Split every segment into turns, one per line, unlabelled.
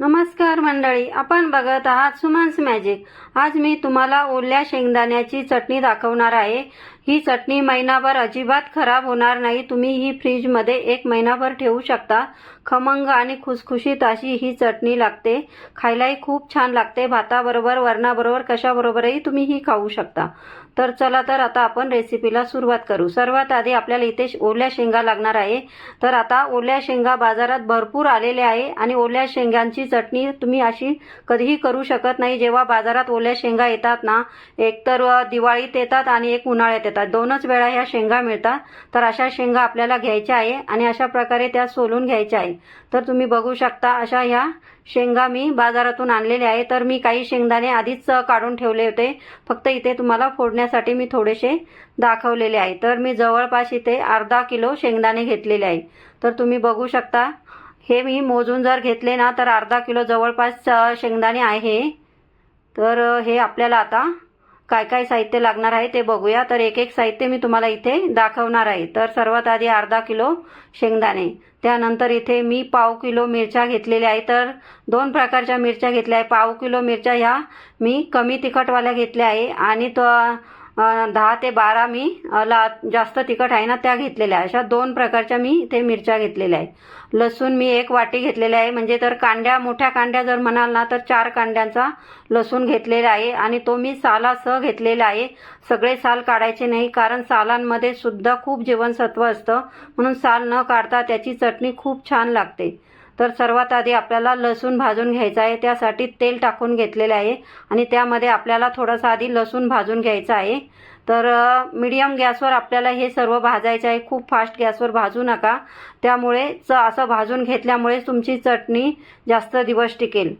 नमस्कार मंडळी आपण बघत आहात सुमन्स मॅजिक आज मी तुम्हाला ओल्या शेंगदाण्याची चटणी दाखवणार आहे. ही चटणी महिनाभर अजिबात खराब होणार नाही. तुम्ही ही फ्रीजमध्ये एक महिनाभर ठेवू शकता. खमंग आणि खुसखुशीत अशी ही चटणी लागते. खायलाही खूप छान लागते. भाताबरोबर वरणाबरोबर कशाबरोबरही तुम्ही ही खाऊ शकता. तर चला तर आता आपण रेसिपीला सुरुवात करू. सर्वात आधी आपल्याला इथे ओल्या शेंगा लागणार आहे. तर आता ओल्या शेंगा बाजारात भरपूर आलेल्या आहे आणि ओल्या शेंगांची चटणी तुम्ही अशी कधीही करू शकत नाही. जेव्हा बाजारात ओल्या शेंगा येतात ना एक तर दिवाळीत येतात आणि एक उन्हाळ्यात येतात. दोनच वेळा ह्या शेंगा मिळतात. तर अशा शेंगा आपल्याला घ्यायच्या आहे आणि अशा प्रकारे त्या सोलून घ्यायच्या आहे तर तुम्ही बघू शकता अशा ह्या शेंगा मी बाजारातून आणलेले आहे. तर मी काही शेंगदाणे आधीच काढून ठेवले होते. फक्त इथे तुम्हाला फोडण्यासाठी मी थोडेसे दाखवलेले आहे. तर मी जवळपास इथे अर्धा किलो शेंगदाणे घेतलेले आहे. तर तुम्ही बघू शकता हे मी मोजून जर घेतले ना तर अर्धा किलो जवळपास शेंगदाणे आहे. तर हे आपल्याला आता काय काय साहित्य लागणार आहे ते बघूया. तर एक एक साहित्य मी तुम्हाला इथे दाखवणार आहे. तर सर्वात आधी अर्धा किलो शेंगदाणे. त्यानंतर इथे मी पाव किलो मिरच्या घेतलेल्या आहे. तर दोन प्रकारच्या मिरच्या घेतल्या आहे. पाव किलो मिरच्या ह्या मी कमी तिखटवाल्या घेतल्या आहे. आणि तो दहा ते बारा मी ला जास्त तिखट आहे ना त्या घेतलेल्या अशा दोन प्रकारच्या मी इथे मिरच्या घेतलेल्या आहे. लसूण मी एक वाटी घेतलेल्या आहे. म्हणजे तर कांड्या मोठ्या कांड्या जर म्हणाल ना तर चार कांड्यांचा लसूण घेतलेला आहे. आणि तो मी सालासह घेतलेला आहे. सगळे साल काढायचे नाही कारण सालांमध्ये सुद्धा खूप जीवनसत्व असतं. म्हणून साल न काढता त्याची चटणी खूप छान लागते. तर सर्वात आधी आपल्याला लसूण भाजून घ्यायचा आहे. त्यासाठी तेल टाकून घेतलेले आहे. आणि त्यामध्ये आपल्याला थोडासा आधी लसूण भाजून घ्यायचा आहे. तर मीडियम गॅसवर आपल्याला हे सर्व भाजायचं आहे. खूप फास्ट गॅसवर भाजू नका. त्यामुळे च असं भाजून घेतल्यामुळे तुमची चटणी जास्त दिवस टिकेल.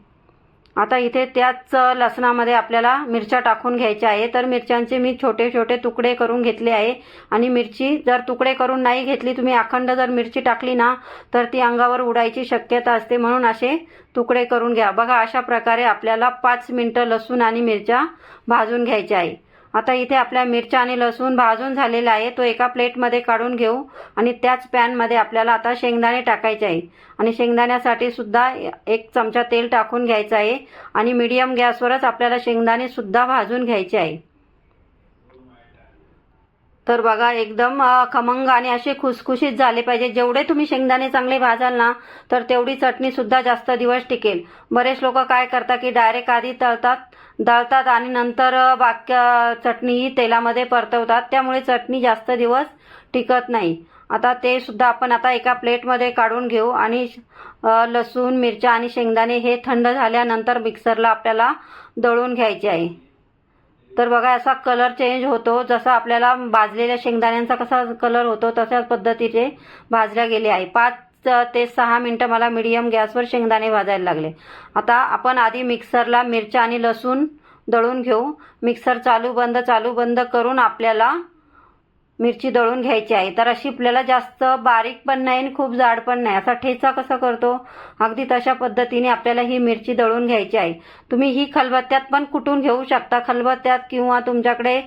आता इथे त्याच लसणामध्ये आपल्याला मिरच्या टाकून घ्यायच्या आहे तर मिरच्यांचे मी छोटे छोटे तुकडे करून घेतले आहे. आणि मिरची जर तुकडे करून नाही घेतली तुम्ही अखंड जर मिरची टाकली ना तर ती अंगावर उडायची शक्यता असते. म्हणून असे तुकडे करून घ्या. बघा अशा प्रकारे आपल्याला पाच मिनटं लसूण आणि मिरच्या भाजून घ्यायच्या आहे. आता इथे आपल्या मिरच्या आणि लसूण भाजून झालेला आहे. तो एका प्लेटमध्ये काढून घेऊ आणि त्याच पॅनमध्ये आपल्याला आता शेंगदाणे टाकायचे आहे आणि शेंगदाण्यासाठी सुद्धा एक चमचा तेल टाकून घ्यायचं आहे. आणि मीडियम गॅसवरच आपल्याला शेंगदाणेसुद्धा भाजून घ्यायचे आहे. तर बघा एकदम खमंग आणि असे खुसखुशीत झाले पाहिजे. जेवढे तुम्ही शेंगदाणे चांगले भाजाल ना तर तेवढी चटणी सुद्धा जास्त दिवस टिकेल. बरेच लोक काय करतात की डायरेक्ट आधी तळतात दळतात आणि नंतर अ, बाकी तेलामध्ये परतवतात. त्यामुळे चटणी जास्त दिवस टिकत नाही. आता ते सुद्धा आपण आता एका प्लेटमध्ये काढून घेऊ आणि लसूण मिरच्या आणि शेंगदाणे हे थंड झाल्यानंतर मिक्सरला आपल्याला दळून घ्यायचे आहे. तर बघा असा कलर चेंज होतो. जसं आपल्याला भाजलेल्या शेंगदाण्यांचा कसा कलर होतो तशाच पद्धतीचे भाजल्या गेले आहे पाच ते सहा मिनटं मला मिडियम गॅसवर शेंगदाणे भाजायला लागले. आता आपण आधी मिक्सरला मिरच्या आणि लसूण दळून घेऊ. मिक्सर चालू बंद चालू बंद करून आपल्याला मिरची दळून घ्यायची आहे. तर अशी आपल्याला जास्त बारीक पण नाही आणि खूप जाड पण नाही. असा ठेचा कसा करतो? अगदी तशा पद्धतीने आपल्याला ही मिरची दळून घ्यायची आहे. तुम्ही ही खलबत्त्यात पण कुटून घेऊ शकता. खलबत्त्यात किंवा तुमच्याकडे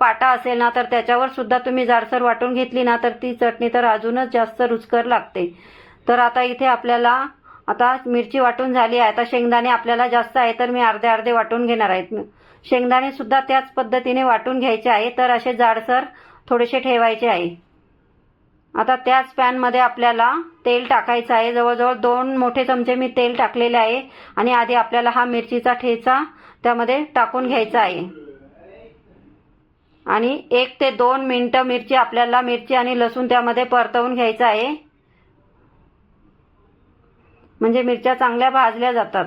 पाटा असेल ना तर त्याच्यावर सुद्धा तुम्ही जाडसर वाटून घेतली ना तर ती चटणी तर अजूनच जास्त रुचकर लागते. तर आता इथे आपल्याला आता मिरची वाटून झाली आहे. आता शेंगदाणे आपल्याला जास्त आहे तर मी अर्धे अर्धे वाटून घेणार आहेत शेंगदाणे सुद्धा त्याच पद्धतीने वाटून घ्यायचे आहे. तर असे जाडसर थोडेसे ठेवायचे आहे. आता त्याच पॅनमध्ये आपल्याला तेल टाकायचं आहे. जवळजवळ दोन मोठे चमचे मी तेल टाकलेले आहे आणि आधी आपल्याला हा मिरचीचा ठेचा त्यामध्ये टाकून घ्यायचा आहे. आणि एक ते दोन मिनटं मिरची आपल्याला मिरची आणि लसूण त्यामध्ये परतवून घ्यायचं आहे. म्हणजे मिरच्या चांगल्या भाजल्या जातात.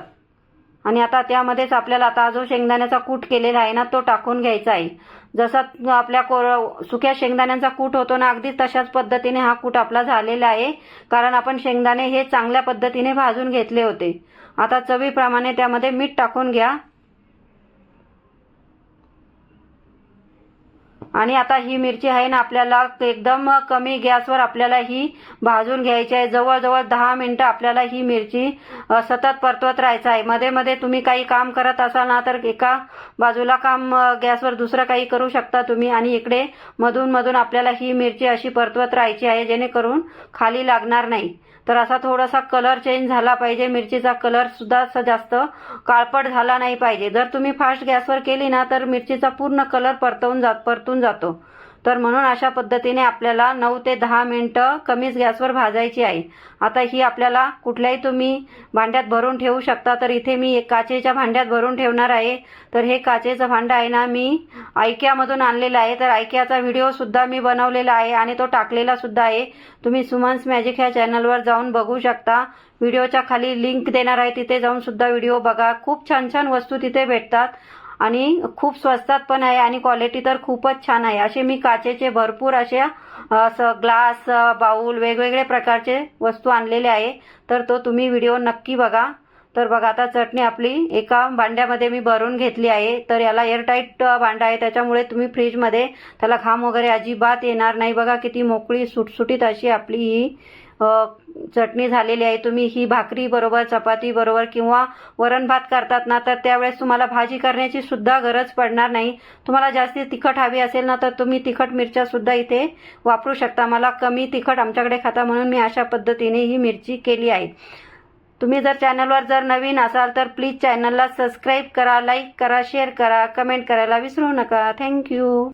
आणि आता त्यामध्येच आपल्याला आता जो शेंगदाण्याचा कूट केलेला आहे ना तो टाकून घ्यायचा आहे. जसा आपल्या कोर सुक्या शेंगदाण्यांचा कूट होतो ना अगदी तशाच पद्धतीने हा कूट आपला झालेला आहे. कारण आपण शेंगदाणे हे चांगल्या पद्धतीने भाजून घेतले होते. आता चवीप्रमाणे त्यामध्ये मीठ टाकून घ्या. आणि आता ही मिरची आहे ना आपल्याला एकदम कमी गॅसवर आपल्याला ही भाजून घ्यायची आहे. जवळजवळ दहा मिनिटं आपल्याला ही मिरची सतत परतवत राहायचं आहे. मध्ये मध्ये तुम्ही काही काम करत असाल ना तर एका बाजूला काम गॅसवर दुसरं काही करू शकता तुम्ही. आणि इकडे मधून मधून आपल्याला ही मिरची अशी परतवत राहायची आहे जेणेकरून खाली लागणार नाही. तर असा थोडासा कलर चेंज झाला पाहिजे. मिरचीचा कलर सुद्धा असा जास्त काळपट झाला नाही पाहिजे. जर तुम्ही फास्ट गॅसवर केली ना तर मिरचीचा पूर्ण कलर परतवून जात परतून जातो. तर म्हणून अशा पद्धतीने आपल्याला नऊ ते दहा मिनटं कमीच गॅसवर भाजायची आहे. आता ही आपल्याला कुठल्याही तुम्ही भांड्यात भरून ठेवू शकता तर इथे मी एक काचेच्या भांड्यात भरून ठेवणार आहे. तर हे काचेचं भांडं आहे ना मी ऐक्यामधून आणलेलं आहे. तर ऐक्याचा व्हिडिओसुद्धा मी बनवलेला आहे आणि तो टाकलेला सुद्धा आहे. तुम्ही सुमन्स मॅजिक ह्या चॅनलवर जाऊन बघू शकता. व्हिडिओच्या खाली लिंक देणार आहे तिथे जाऊन सुद्धा व्हिडिओ बघा. खूप छान छान वस्तू तिथे भेटतात. आणि खूप स्वस्तात पण आहे आणि क्वालिटी तर खूपच छान आहे. असे मी काचेचे भरपूर असे असं ग्लास बाऊल वेगवेगळे प्रकारचे वस्तू आणलेले आहे. तर तो तुम्ही व्हिडिओ नक्की बघा. तर बघा आता चटणी आपली एका भांड्यामध्ये मी भरून घेतली आहे. तर याला एअरटाईट भांडा आहे. त्याच्यामुळे तुम्ही फ्रीजमध्ये त्याला घाम वगैरे अजिबात येणार नाही. बघा किती मोकळी सुटसुटीत अशी आपली ही चटणी झालेली आहे तुम्ही ही भाकरी बरोबर चपाती बरोबर किंवा वरण भात करतात ना तर त्यावेळेस तुम्हाला भाजी करण्याची सुद्धा गरज पडणार नाही. तुम्हाला जास्ती तिखट हवी असेल ना तर तुम्ही तिखट मिरच्या सुद्धा इथे वापरू शकता. मला कमी तिखट आमच्याकडे खाता म्हणून मी अशा पद्धतीने ही मिरची केली आहे. तुम्ही जर चॅनलवर जर नवीन असाल तर प्लीज चॅनलला सबस्क्राईब करा लाईक करा शेअर करा कमेंट करायला विसरू नका. थँक्यू.